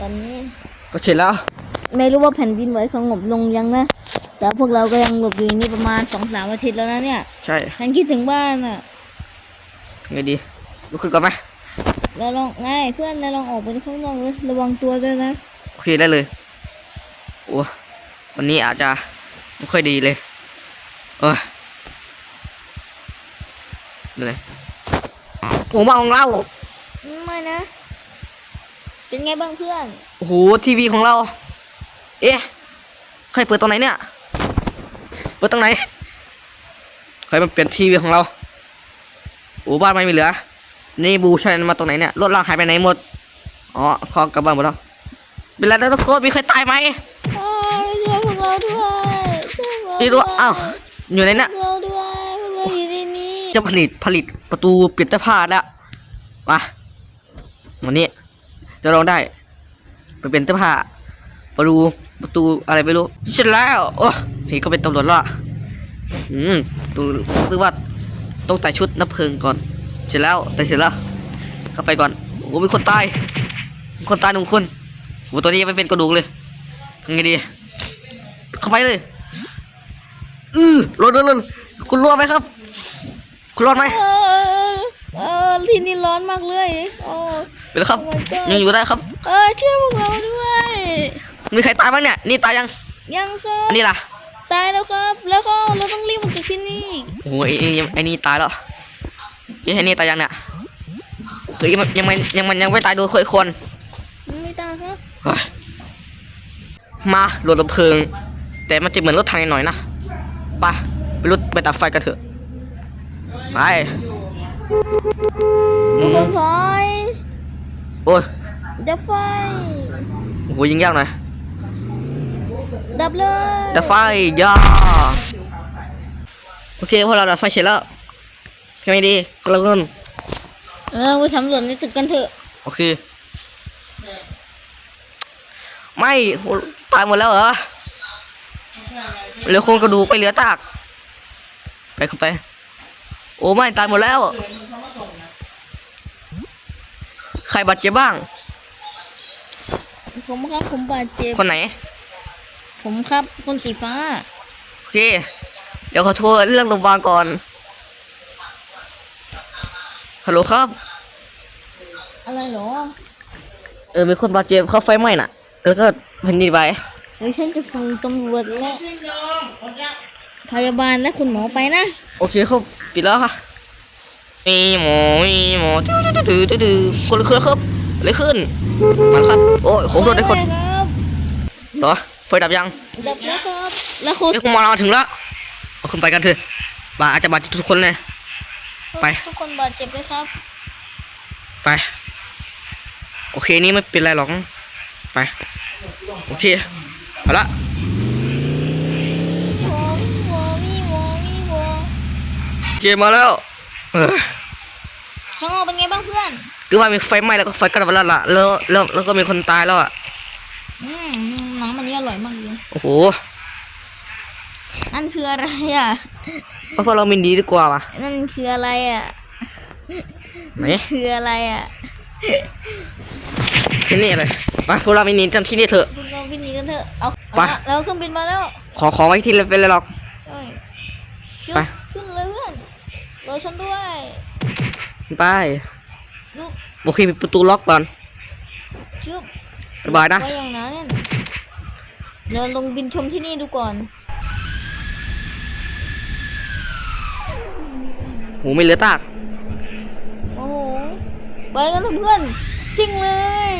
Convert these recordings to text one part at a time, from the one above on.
ตอนนี้ ก็เสร็จแล้ว ไม่รู้ว่าแผ่นดินไหวสงบลงยังนะ แต่พวกเราก็ยังหลบอยู่นี่ประมาณสองสามอาทิตย์แล้วนะเนี่ย ใช่ฉันคิดถึงบ้านอะทำไงดีลุกขึ้นก่อนไหมเราลองไงเพื่อนเราลองออกไปข้างนอกเลยระวังตัวด้วยนะ โอเคได้เลยโอ้วันนี้อาจจะไม่ค่อยดีเลยเออดูเลยโอ้มาของเรา ไม่นะ เป็นไงบ้างเพื่อน โอ้โหทีวีของเรา เอ๊ะใครเปิดตรงไหนเนี่ย เปิดตรงไหน ใครมาเปลี่ยนทีวีของเราโอ้บ้านไม่มีเหลือ นี่บูชันมาตรงไหนเนี่ย รถเราหายไปไหนหมด อ๋อขอกลับบ้านหมดแล้ว เป็นไรแล้วทุกคนมีใครตายไหมอ้าวช่วยพวกเราด้วยช่วยพวกเรานี่ตัวอ้าวอยู่ไหนเนี่ยพวกเราด้วยพวกเราอยู่ในนี้ จะผลิตผลิตประตูเปลี่ยนเสื้อผ้าแล้วมาวันนี้ จะลองได้ไปเป็นเสื้อผ้าประตูประตูอะไรไม่รู้เสร็จแล้วโอ้ทีก็เป็นตำรวจและอืมตูตือว่าต้องแต่ชุดนับเพลิงก่อน เสร็จแล้วแต่เสร็จแล้วเข้าไปก่อนโอ้มีคนตายคนตายหนึ่งคนโอ้ตัวนี้ยังไม่เป็นกระดูกเลยทำไงดี เข้าไปเลยอือรถรถรถคุณรอดไหมครับ คุณรอดไหม ออเออที่นี่ร้อนมากเลยโอ้ไปแล้วครับ Oh my god ยังอยู่ได้ครับ เออช่วยพวกเราด้วย มีใครตายบ้างเนี่ย นี่ตายยัง ยังครัอับนนี้ล่ะ ตายแล้วครับ แล้วก็เราต้องรีบออกจากที่นี่โอ้โหไอ้ไอ้ไอ้ไอ้นี่ตายแล้วไอ้ไอ้นี่ตายยังเนี่ยเฮ้ยมันยังมันยังมันยังไม่ตายโดนคนคนไม่ตายครับเฮ้ยมารถดับเพลิง แต่มันจะเหมือนรถทางหน่อยๆนะไปไปรถไปดับไฟกันเถอะไป ทุกคนถอยโอ้ยดับไฟโอ้โหยิงยากหน่อยดับเลยดับไฟย่าโอเคพวกเราดับไฟเสร็จแล้วแค่ไม่ดีกระตุ้นเราไปสำรวจในตึกกันเถอะ โอเค ไม่โหตายหมดแล้วเหรอเหลือโครงกระดูกไปเหลือตาก ไปเข้าไป โอ้ไม่ตายหมดแล้ว ใครบาดเจ็บบ้าง ผมครับผมบาดเจ็บคนไหน ผมครับคนสีฟ้า โอเค เดี๋ยวขอโทษเรื่องโรงพยาบาลก่อน ฮัลโหลครับ อะไรเหรอ เออมีคนบาดเจ็บเขาไฟไหม้น่ะ แล้วก็แผ่นดินไหวเดี๋ยวฉันจะส่งตำรวจและพยาบาลและคุณหมอไปนะ โอเคเขา ปิดแล้วค่ะมีหมอมีหมอตื้อตื้อตื้อตื้อคนละเครื่องครับเลยขึ้นมันครับโอ้ยผมโดนได้คนม่ครับเหรอไฟดับยังดับแล้วครับแล้วคุณเอ้ยคุณหมอเราถึงแล้วเอาขึ้นไปกันเถอะบาดอาจจะบาดเจ็บทุกคนเลยไปทุกคนบาดเจ็บเลยครับ ไป โอเคนี่ไม่เป็นไรหรอกไปโอเคเอาละ เกมมาแล้วเออข้างนอกเป็นไงบ้างเพื่อน คือว่ามีไฟไหม้แล้วก็ไฟกระดับแล้วล่ะแล้วแล้วแล้วก็มีคนตายแล้วอะอืมน้ำมันนี้อร่อยมากเลยโอ้โหนั่นคืออะไรอะเพราะพวกเรามินดีดีกว่าว่ะนั่นคืออะไรอะไหนคืออะไรอะที่นี่เลยมาพวกเรามินดีจำที่นี่เถอะพวกเราวิ่งหนีกันเถอะเอาไป เอาละแล้วเครื่องบินมาแล้วขอขอไว้ที่เป็นเลยหรอกใช่ชุบไป ขึ้นเลยเพื่อน รอฉันด้วยไปลูกโอเคปิดประตูล็อกก่อนชุบบ๊ายบายนะ ไว้อย่างนั้นเดี๋ยวลงบินชมที่นี่ดูก่อน หูไม่เหลือตากโอ้โหไปกันเถอะเพื่อนจริงเลย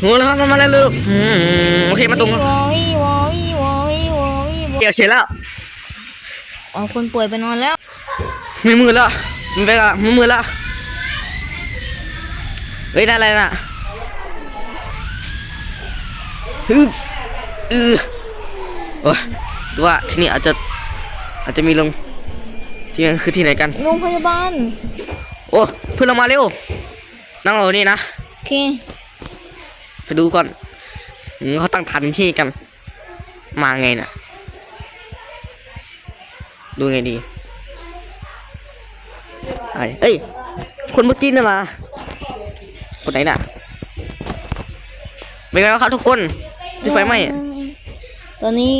หูแล้วครับมาแล้วลูกอืมโอเคมาตรงวอวี่วอวี่วอวี่วอวี่วอเดี๋ยวเสร็จแล้วเอาคนป่วยไปนอนแล้ว ไม่มือแล้วมันไปละมือมือแล้วเฮ้ยได้อะไรน่ะฮึบอือโอ้ยตัวาที่นี่อาจจะอาจจะมีลงที่นั่นคือที่ไหนกัน โรงพยาบาล โอ้เพื่อนเรามาเร็วนั่งเรานี่นะโอเค ไปดูก่อนอืมเขาตั้งฐานที่กัน มาไงน่ะ ดูไงดี ไอ้เอ้ย คนเมื่อกี้น่ะนะคนไหนน่ะ เป็นไงบ้างครับทุกคนที่ไฟไหม้อะตอนนี้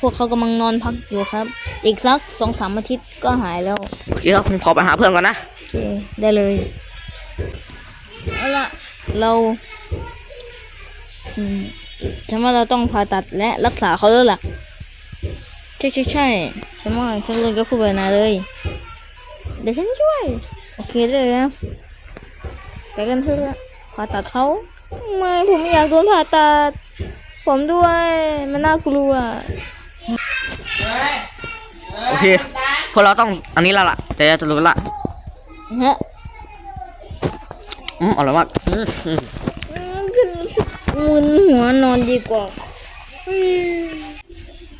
พวกเขากำลังนอนพักอยู่ครับ อีกสักสองสามอาทิตย์ก็หายแล้ว โอเคครับผมขอไปหาเพื่อนก่อนนะ โอเค ได้เลย เอาละเราอืมฉันว่าเราต้องผ่าตัดและรักษาเขาแล้วล่ะ ใช่ใช่ใช่ฉันว่าฉันเลยก็พูดไปนายเลย เดี๋ยวฉันช่วย โอเคได้เลยนะไปกันเถอะผ่าตัดเขาไม่ผมไม่อยากโดนผ่าตัด ผมด้วย มันน่ากลัว โอเค พวกเราต้องอันนี้และล่ะแต่จะรู้ละฮะอืมอร่อยมากอืมอืมอืมฉันรู้สึกมึนหัวนอนดีกว่าอืม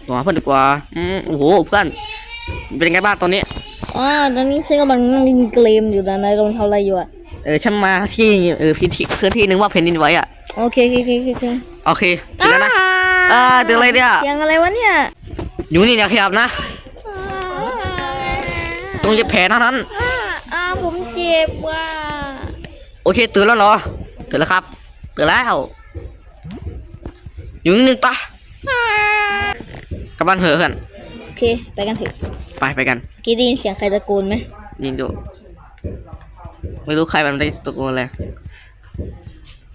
ตัวหาเพื่อนดีกว่า อืมโอ้โหเพื่อน เป็นไงบ้างตอนนี้ อ่าตอนนี้ฉันกำลังนั่งเล่นเกมอยู่นะนายลงทำอะไรอยู่อะเออฉันมาที่เออพื้นที่พื้นที่นึงว่าเพนดินไว้อะโอเคโอเคโอเคโอเคโอเคเดี๋ยวนะอ่าเดี๋ยวอะไรเนี่ยเสียงอะไรวะเนี่ยอยู่นี่เนี่ยขยับนะต้องเย็บแผลเท่านั้นอ่าอ่าผมเจ็บว่ะโอเคตื่นแล้วเหรอตื่นแล้วครับตื่นแล้วอยู่นิดนึงปะอ่ากลับบ้านเถอะเพื่อนโอเค ไปกันเถอะ ไปไปกันเมื่อกี้ได้ยินเสียงใครตะโกนไหมยิงดูไม่รู้ใครมันได้ตะโกนอะไร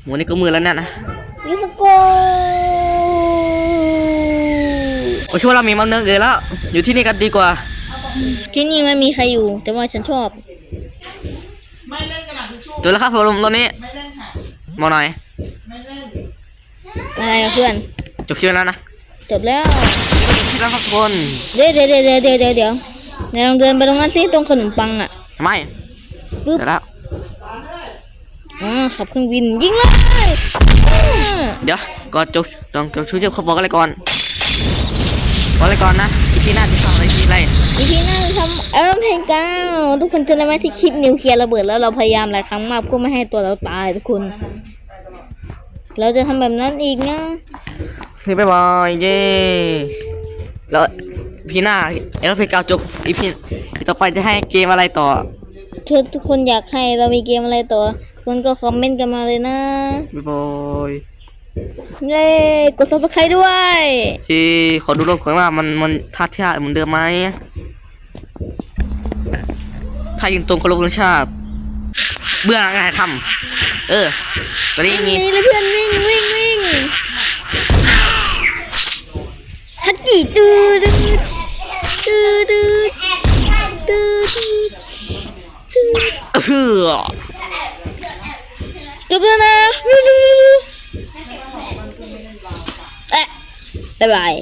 หมูนี่ก็มือแล้วเนี่ยนะยูสโกโอเคว่าเรามีมันเนื้อเกินแล้ว อยู่ที่นี่กันดีกว่า ที่นี่ไม่มีใครอยู่ แต่ว่าฉันชอบตื่นแล้วครับผมตอนนี้มองหน่อยอะไรอะเพื่อน จบคลิปแล้วนะ จบแล้ว จบคลิปแล้วครับทุกคนเดี๋ยวเดี๋ยวเดี๋ยวเดี๋ยวเดี๋ยวเดี๋ยวไหนลองเดินไปตรงนั้นสิตรงขนมปังอะทำไมปึ๊บเดี๋ยวแล้วอ๋อขับเครื่องบินยิงเลยอ่าเดี๋ยวก่อนจบต้องจบช่วยเจ้าเขาบอกอะไรก่อนบอกอะไรก่อนนะอีพีหน้าจะทำอะไรอีพีอะไรอีพีหน้าจะทำเอิมเพลงเก้าทุกคนจะได้ไหมที่คลิปนิวเคลียร์ระเบิดแล้วเราพยายามหลายครั้งมากเพื่อไม่ให้ตัวเราตายทุกคน เราจะทำแบบนั้นอีกนะนี่บ๊ายบายเย้ แล้วพีหน้าเอลฟีเก้าจบอีพีต่อไปจะให้เกมอะไรต่อถ้าทุกคนอยากให้เรามีเกมอะไรต่อคุณก็คอมเมนต์กันมาเลยนะบ๊ายบายเย้กดซับสไครต์ด้วย ที่ขอดูรูปก่อนว่ามันมันท่าท่าเหมือนเดิมไหมถ้ายิงตรงเคารพธงชาติ เบื้องหลังการทำเออตอนนี้อย่างงี้นี่เลยเพื่อนวิ่งวิ่งวิ่ง ฮักกี้ตูดตูดตูดตูดตูดเออจบแล้วนะเอ๊ะบ๊ายบาย